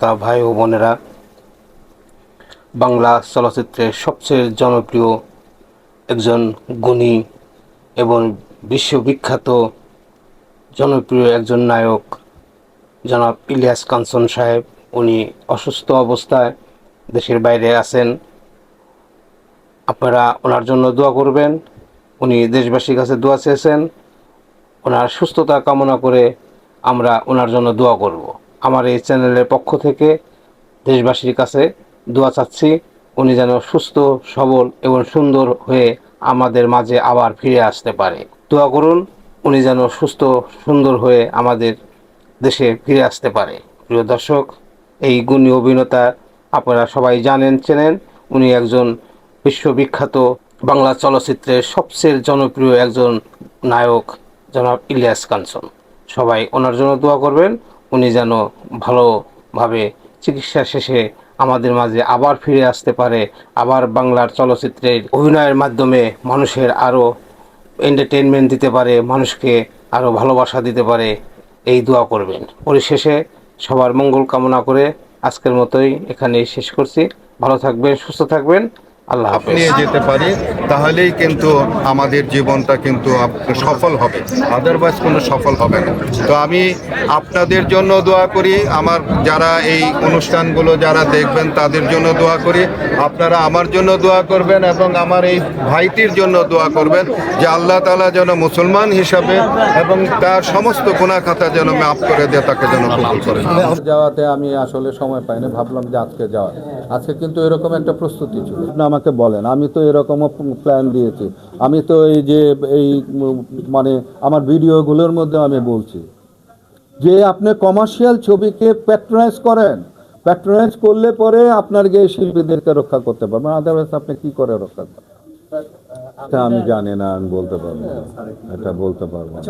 তা ভাই ও বোনেরা, বাংলা চলচ্চিত্রের সবচেয়ে জনপ্রিয় একজন গুণী এবং বিশ্ববিখ্যাত জনপ্রিয় একজন নায়ক জনাব ইলিয়াস কাঞ্চন সাহেব। উনি অসুস্থ অবস্থায় দেশের বাইরে আছেন। আপনারা ওনার জন্য দোয়া করবেন। উনি দেশবাসীর কাছে দোয়া চেয়েছেন। ওনার সুস্থতা কামনা করে আমরা ওনার জন্য দোয়া করব। আমার এই চ্যানেলের পক্ষ থেকে দেশবাসীর কাছে দোয়া চাচ্ছি উনি যেন সুস্থ, সবল এবং সুন্দর হয়ে আমাদের মাঝে আবার ফিরে আসতে পারে। দোয়া করুন উনি যেন সুস্থ, সুন্দর হয়ে আমাদের দেশে ফিরে আসতে পারে। প্রিয় দর্শক, এই গুণী অভিনেতা আপনারা সবাই জানেন, চেনেন, উনি একজন বিশ্ববিখ্যাত বাংলা চলচ্চিত্রের সবচেয়ে জনপ্রিয় একজন নায়ক জনাব ইলিয়াস কাঞ্চন। সবাই ওনার জন্য দোয়া করবেন। উনি যেন ভালোভাবে চিকিৎসা শেষে আমাদের মাঝে আবার ফিরে আসতে পারে, আবার বাংলার চলচ্চিত্রের অভিনয়ের মাধ্যমে মানুষের আরও এন্টারটেনমেন্ট দিতে পারে, মানুষকে আরও ভালোবাসা দিতে পারে, এই দোয়া করবেন। পরিশেষে সবার মঙ্গল কামনা করে আজকের মতোই এখানেই শেষ করছি। ভালো থাকবেন, সুস্থ থাকবেন। আল্লাহ নিয়ে যেতে পারি তাহলেই কিন্তু আমাদের জীবনটা কিন্তু সফল হবে। আদারওয়াইজ কোনো সফল হবে না। তো আমি আপনাদের জন্য দোয়া করি আমার যারা এই অনুষ্ঠানগুলো যারা দেখবেন তাদের জন্য দোয়া করি। আপনারা আমার জন্য দোয়া করবেন এবং আমার এই ভাইটির জন্য দোয়া করবেন যে আল্লাহ তালা যেন মুসলমান হিসাবে এবং তার সমস্ত গুণা খাতা যেন মাফ করে দেয় তাকে যেন কবুল করে। যাওয়াতে আমি আসলে সময় পাইনি ভাবলাম যে আজকে যাওয়া। আজকে কিন্তু এরকম একটা প্রস্তুতি ছিল। আমাকে বলেন, আমি তো এরকমও প্ল্যান দিয়েছি। আমি তো এই যে, এই মানে আমার ভিডিওগুলোর মধ্যে আমি বলছি। যে আপনি কমার্শিয়াল ছবিকে প্যাট্রোনাইজ করেন প্যাট্রোনাইজ করলে পরে আপনার গিয়ে শিল্পীদেরকে রক্ষা করতে পারবেন আদারওয়াইজ আপনি কি করে রক্ষা করবেন? আমি জানি না, আমি বলতে পারব। এটা বলতে পারব না।